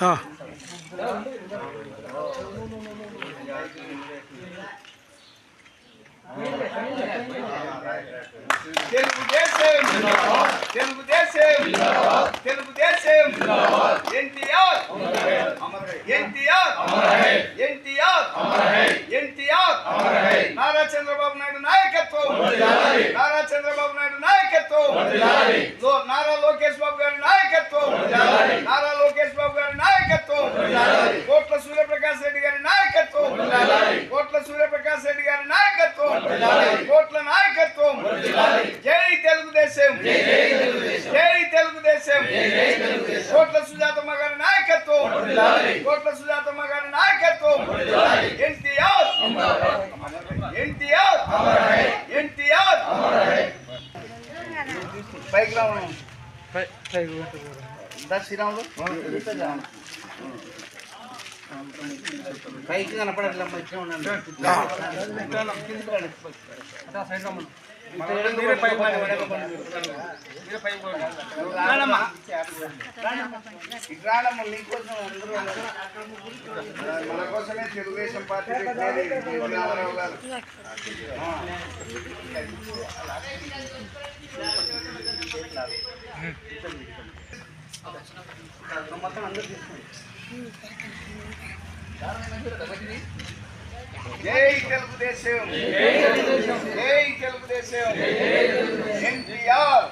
ఆ. తెలుగుదేశం తెలుగుదేశం తెలుగుదేశం ఎన్టీఆర్ ఎన్టీఆర్ ఎన్టీఆర్ ఎన్టీఆర్ నారా చంద్రబాబు నాయుడు నాయకత్వం నారా చంద్రబాబు నాయుడు నాయకత్వం లో- నారా లోకేష్ బాబు గారి నాయకత్వం నారా లోకేష్ బాబు గారి నాయకత్వం కోట్ల సూర్యప్రకాష్ రెడ్డి గారి నాయకత్వం కోట్ల సూర్యప్రకాష్ రెడ్డి గారి నాయకత్వం కోట్ల నాయకత్వం జై తెలుగుదేశం జై తెలుగుదేశం కోట్ల సుజాతమ్మ గారి నాయకత్వం. కోట్ల సుజాతమ్మ గారి నాయకత్వం. ఎన్టీఆర్. ఎన్టీఆర్. ఎన్టీఆర్. పైకి రావడం శ్రీరాములు? పైకి రానమ్మ. నీకోసం అందరూ మన కోసమే తెలుగుదేశం పార్టీ రామారావు గారు ఆ. మొత్తం అందరూ తీసుకోండి జై తెలుగుదేశం. జై తెలుగుదేశం. ఎన్టీఆర్.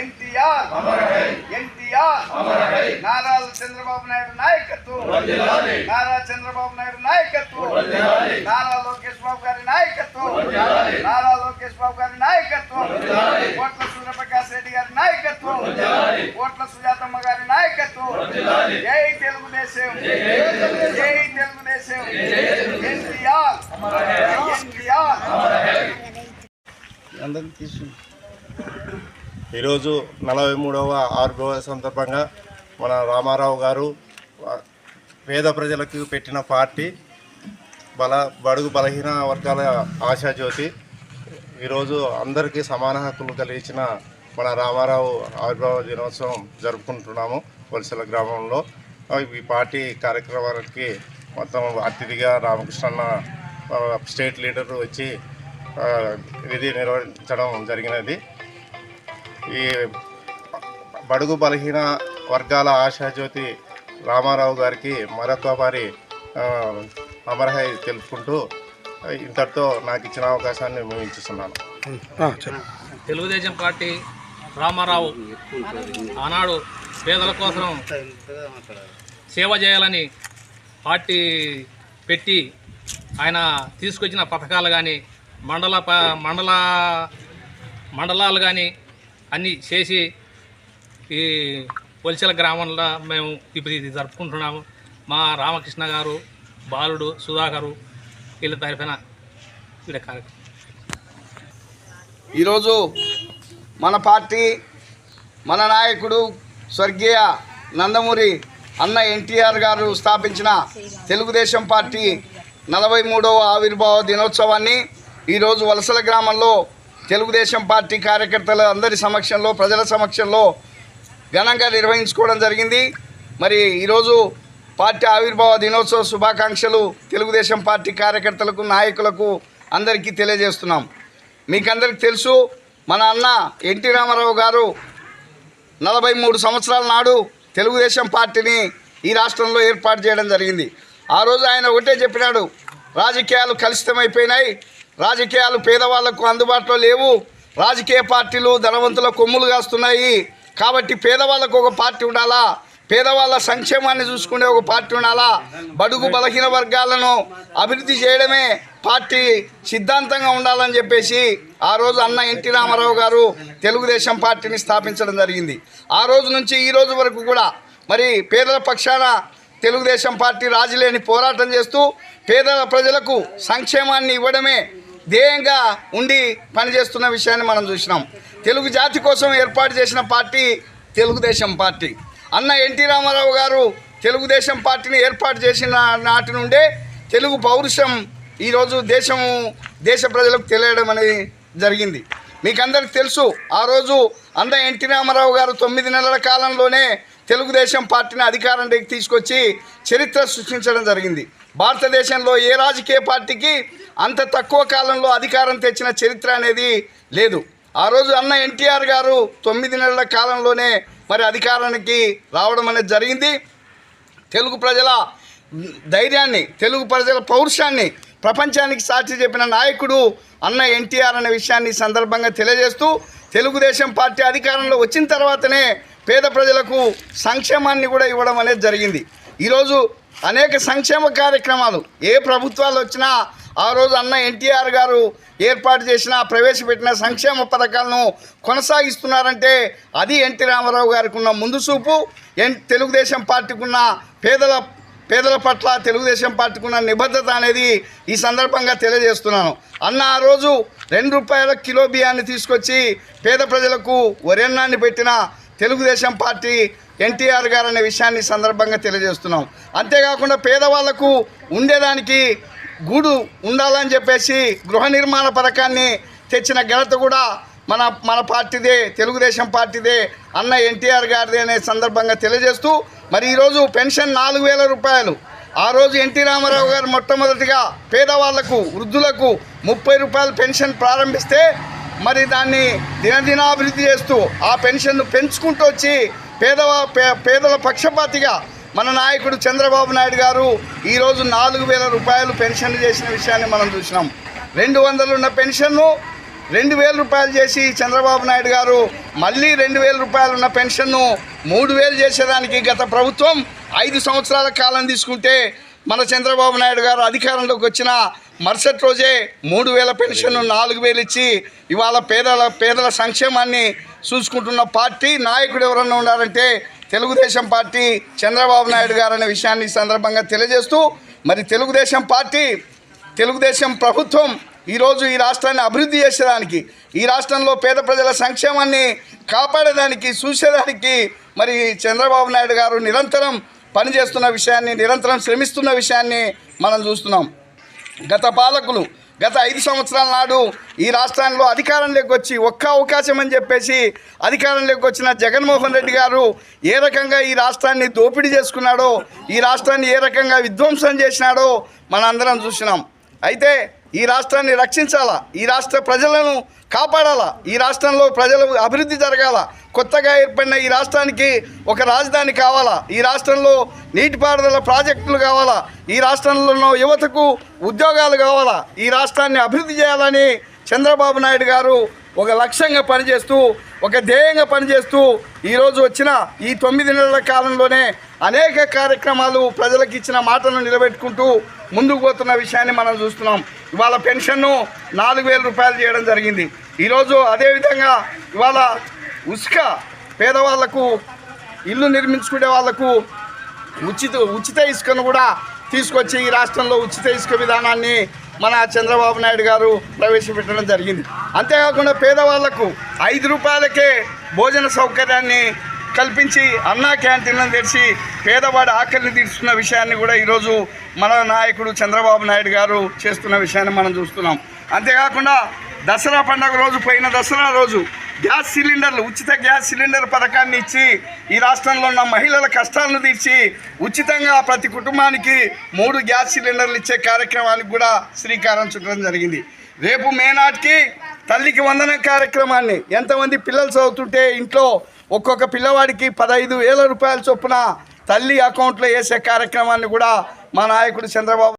ఎన్టీఆర్. ఎన్టీఆర్. నారా చంద్రబాబు నాయుడు నాయకత్వం. నారా చంద్రబాబు నాయుడు నాయకత్వం నారా లోకేష్ బాబు గారి నాయకత్వం నారా లోకేష్ బాబు గారి నాయకత్వం కోట్ల సూర్యప్రకాష్ రెడ్డి గారి నాయకత్వం కోట్ల సుజాతమ్మ గారి నాయకత్వం జై తెలుగుదేశం జై తెలుగుదేశం ఎన్టీఆర్ ఎన్టీఆర్ అందరినీ తీసుకుని. ఈరోజు నలభై మూడవ ఆర్గవ సందర్భంగా మన రామారావు గారు పేద ప్రజలకు పెట్టిన పార్టీ బల బడుగు బలహీన వర్గాల ఆశాజ్యోతి ఈరోజు అందరికీ సమాన హక్కులు కలిగించిన మన రామారావు ఆవిర్భావ దినోత్సవం జరుపుకుంటున్నాము వలసల గ్రామంలో. ఈ పార్టీ కార్యక్రమానికి మొత్తం అతిథిగా రామకృష్ణ స్టేట్ లీడర్ వచ్చి విధి నిర్వహించడం జరిగినది. ఈ బడుగు బలహీన వర్గాల ఆశాజ్యోతి రామారావు గారికి మరొక వారి ఆ, అమరహై తెలుపుకుంటూ ఇంతటితో నాకు ఇచ్చిన అవకాశాన్ని ముగించుతున్నాను. తెలుగుదేశం పార్టీ రామారావు ఆనాడు పేదల కోసం సేవ చేయాలని పార్టీ పెట్టి ఆయన తీసుకొచ్చిన పథకాలు కానీ మండల ప మండల మండలాలు కానీ అన్నీ చేసి ఈ పొలిచెల గ్రామంలో మేము ఇప్పుడు ఇది జరుపుకుంటున్నాము. మా రామకృష్ణ గారు బాలుడు సుధాకరు వీళ్ళ తరఫున వీళ్ళ కార్యక్రమం. ఈరోజు మన పార్టీ మన నాయకుడు స్వర్గీయ నందమూరి అన్న ఎన్టీఆర్ గారు స్థాపించిన తెలుగుదేశం పార్టీ నలభై మూడవ ఆవిర్భావ దినోత్సవాన్ని ఈరోజు వలసల గ్రామంలో తెలుగుదేశం పార్టీ కార్యకర్తల అందరి సమక్షంలో ప్రజల సమక్షంలో ఘనంగా నిర్వహించుకోవడం జరిగింది. మరి ఈరోజు పార్టీ ఆవిర్భావ దినోత్సవ శుభాకాంక్షలు తెలుగుదేశం పార్టీ కార్యకర్తలకు నాయకులకు అందరికీ తెలియజేస్తున్నాం. మీకందరికి తెలుసు మన అన్న ఎన్టీ రామారావు గారు నలభై మూడు సంవత్సరాల నాడు తెలుగుదేశం పార్టీని ఈ రాష్ట్రంలో ఏర్పాటు చేయడం జరిగింది. ఆ రోజు ఆయన ఒకటే చెప్పినాడు రాజకీయాలు కలుషితమైపోయినాయి రాజకీయాలు పేదవాళ్ళకు అందుబాటులో లేవు. రాజకీయ పార్టీలు ధనవంతుల కొమ్ములు కాస్తున్నాయి. కాబట్టి పేదవాళ్ళకు ఒక పార్టీ ఉండాలా? పేదవాళ్ళ సంక్షేమాన్ని చూసుకునే ఒక పార్టీ ఉండాలా? బడుగు బలహీన వర్గాలను అభివృద్ధి చేయడమే పార్టీ సిద్ధాంతంగా ఉండాలని చెప్పేసి ఆ రోజు అన్న ఎన్టీ రామారావు గారు తెలుగుదేశం పార్టీని స్థాపించడం జరిగింది. ఆ రోజు నుంచి ఈ రోజు వరకు కూడా మరి పేదల పక్షాన తెలుగుదేశం పార్టీ రాజులేని పోరాటం చేస్తూ పేదల ప్రజలకు సంక్షేమాన్ని ఇవ్వడమే ధ్యేయంగా ఉండి పనిచేస్తున్న విషయాన్ని మనం చూసినాం. తెలుగు జాతి కోసం ఏర్పాటు చేసిన పార్టీ తెలుగుదేశం పార్టీ. అన్న ఎన్టీ రామారావు గారు తెలుగుదేశం పార్టీని ఏర్పాటు చేసిన నాటి నుండే తెలుగు పౌరుషం ఈరోజు దేశము దేశ ప్రజలకు తెలియడం అనేది జరిగింది. మీకందరికి తెలుసు ఆ రోజు అన్న ఎన్టీ రామారావు గారు తొమ్మిది నెలల కాలంలోనే తెలుగుదేశం పార్టీని అధికారంలోకి తీసుకొచ్చి చరిత్ర సృష్టించడం జరిగింది. భారతదేశంలో ఏ రాజకీయ పార్టీకి అంత తక్కువ కాలంలో అధికారం తెచ్చిన చరిత్ర అనేది లేదు. ఆ రోజు అన్న ఎన్టీఆర్ గారు తొమ్మిది నెలల కాలంలోనే మరి అధికారానికి రావడం అనేది జరిగింది. తెలుగు ప్రజల ధైర్యాన్ని తెలుగు ప్రజల పౌరుషాన్ని ప్రపంచానికి సాక్షి చెప్పిన నాయకుడు అన్న ఎన్టీఆర్ అనే విషయాన్ని సందర్భంగా తెలియజేస్తూ తెలుగుదేశం పార్టీ అధికారంలో వచ్చిన తర్వాతనే పేద ప్రజలకు సంక్షేమాన్ని కూడా ఇవ్వడం అనేది జరిగింది. ఈరోజు అనేక సంక్షేమ కార్యక్రమాలు ఏ ప్రభుత్వాలు వచ్చినా ఆ రోజు అన్న ఎన్టీఆర్ గారు ఏర్పాటు చేసిన ప్రవేశపెట్టిన సంక్షేమ పథకాలను కొనసాగిస్తున్నారంటే అది ఎన్టీ రామారావు గారికి ఉన్న ముందు చూపు. ఎన్ తెలుగుదేశం పార్టీకి ఉన్న పేదల పేదల పట్ల తెలుగుదేశం పార్టీకి ఉన్న నిబద్ధత అనేది ఈ సందర్భంగా తెలియజేస్తున్నాను. అన్న ఆ రోజు రెండు రూపాయల కిలో బియ్యాన్ని తీసుకొచ్చి పేద ప్రజలకు వరెన్నాన్ని పెట్టిన తెలుగుదేశం పార్టీ ఎన్టీఆర్ గారు అనే విషయాన్ని సందర్భంగా తెలియజేస్తున్నాం. అంతేకాకుండా పేదవాళ్ళకు ఉండేదానికి గూడు ఉండాలని చెప్పేసి గృహ నిర్మాణ పథకాన్ని తెచ్చిన ఘనత కూడా మన మన పార్టీదే తెలుగుదేశం పార్టీదే అన్న ఎన్టీఆర్ గారిదే అనే సందర్భంగా తెలియజేస్తూ మరి ఈరోజు పెన్షన్ నాలుగు వేల రూపాయలు. ఆ రోజు ఎన్టీ రామారావు గారు మొట్టమొదటిగా పేదవాళ్ళకు వృద్ధులకు ముప్పై రూపాయలు పెన్షన్ ప్రారంభిస్తే మరి దాన్ని దినదినాభివృద్ధి చేస్తూ ఆ పెన్షన్ను పెంచుకుంటూ వచ్చి పేదవా పే- పేదల పక్షపాతిగా మన నాయకుడు చంద్రబాబు నాయుడు గారు ఈరోజు నాలుగు వేల రూపాయలు పెన్షన్ చేసిన విషయాన్ని మనం చూసినాం. రెండు వందలు ఉన్న పెన్షన్ను రెండు వేల రూపాయలు చేసి చంద్రబాబు నాయుడు గారు మళ్ళీ రెండు వేల రూపాయలు ఉన్న పెన్షన్ను మూడు వేలు చేసేదానికి గత ప్రభుత్వం ఐదు సంవత్సరాల కాలం తీసుకుంటే మన చంద్రబాబు నాయుడు గారు అధికారంలోకి వచ్చిన మరుసటి రోజే మూడు వేల పెన్షన్ నాలుగు వేలు ఇచ్చి ఇవాళ పేదల పేదల సంక్షేమాన్ని చూసుకుంటున్న పార్టీ నాయకుడు ఎవరన్నా ఉన్నారంటే తెలుగుదేశం పార్టీ చంద్రబాబు నాయుడు గారు అనే విషయాన్ని సందర్భంగా తెలియజేస్తూ మరి తెలుగుదేశం పార్టీ తెలుగుదేశం ప్రభుత్వం ఈరోజు ఈ రాష్ట్రాన్ని అభివృద్ధి చేసేదానికి ఈ రాష్ట్రంలో పేద ప్రజల సంక్షేమాన్ని కాపాడేదానికి చూసేదానికి మరి చంద్రబాబు నాయుడు గారు నిరంతరం పనిచేస్తున్న విషయాన్ని నిరంతరం శ్రమిస్తున్న విషయాన్ని మనం చూస్తున్నాం. గత పాలకులు గత ఐదు సంవత్సరాల నాడు ఈ రాష్ట్రంలో అధికారంలోకి వచ్చి ఒక్క అవకాశం అని చెప్పేసి అధికారంలోకి వచ్చిన జగన్మోహన్ రెడ్డి గారు ఏ రకంగా ఈ రాష్ట్రాన్ని దోపిడీ చేసుకున్నాడో ఈ రాష్ట్రాన్ని ఏ రకంగా విధ్వంసం చేసినాడో మనందరం చూసినాం. అయితే ఈ రాష్ట్రాన్ని రక్షించాలా? ఈ రాష్ట్ర ప్రజలను కాపాడాలా? ఈ రాష్ట్రంలో ప్రజలు అభివృద్ధి జరగాల? కొత్తగా ఏర్పడిన ఈ రాష్ట్రానికి ఒక రాజధాని కావాలా? ఈ రాష్ట్రంలో నీటిపారుదల ప్రాజెక్టులు కావాలా? ఈ రాష్ట్రంలో ఉన్న యువతకు ఉద్యోగాలు కావాలా? ఈ రాష్ట్రాన్ని అభివృద్ధి చేయాలని చంద్రబాబు నాయుడు గారు ఒక లక్ష్యంగా పనిచేస్తూ ఒక ధ్యేయంగా పనిచేస్తూ ఈరోజు వచ్చిన ఈ తొమ్మిది నెలల కాలంలోనే అనేక కార్యక్రమాలు ప్రజలకు ఇచ్చిన మాటను నిలబెట్టుకుంటూ ముందుకు పోతున్న విషయాన్ని మనం చూస్తున్నాం. ఇవాళ పెన్షన్ను నాలుగు వేల రూపాయలు చేయడం జరిగింది. ఈరోజు అదేవిధంగా ఇవాళ ఉసుక పేదవాళ్ళకు ఇల్లు నిర్మించుకునే వాళ్ళకు ఉచిత ఉచిత ఇసుకను కూడా తీసుకొచ్చి ఈ రాష్ట్రంలో ఉచిత ఇసుక విధానాన్ని మన చంద్రబాబు నాయుడు గారు ప్రవేశపెట్టడం జరిగింది. అంతేకాకుండా పేదవాళ్ళకు ఐదు రూపాయలకే భోజన సౌకర్యాన్ని కల్పించి అన్నా క్యాంటీన్లను తెరిచి పేదవాడి ఆకలిని తీర్చుకున్న విషయాన్ని కూడా ఈరోజు మన నాయకుడు చంద్రబాబు నాయుడు గారు చేస్తున్న విషయాన్ని మనం చూస్తున్నాం. అంతేకాకుండా దసరా పండుగ రోజు పోయిన దసరా రోజు గ్యాస్ సిలిండర్లు ఉచిత గ్యాస్ సిలిండర్ పథకాన్ని ఇచ్చి ఈ రాష్ట్రంలో ఉన్న మహిళల కష్టాలను తీర్చి ఉచితంగా ప్రతి కుటుంబానికి మూడు గ్యాస్ సిలిండర్లు ఇచ్చే కార్యక్రమానికి కూడా శ్రీకారం చుట్టడం జరిగింది. రేపు మే నాటికి తల్లికి వందనం కార్యక్రమాన్ని ఎంతమంది పిల్లలు చదువుతుంటే ఇంట్లో ఒక్కొక్క పిల్లవాడికి పదహైదు వేల రూపాయల చొప్పున తల్లి అకౌంట్లో వేసే కార్యక్రమాన్ని కూడా మా నాయకుడు చంద్రబాబు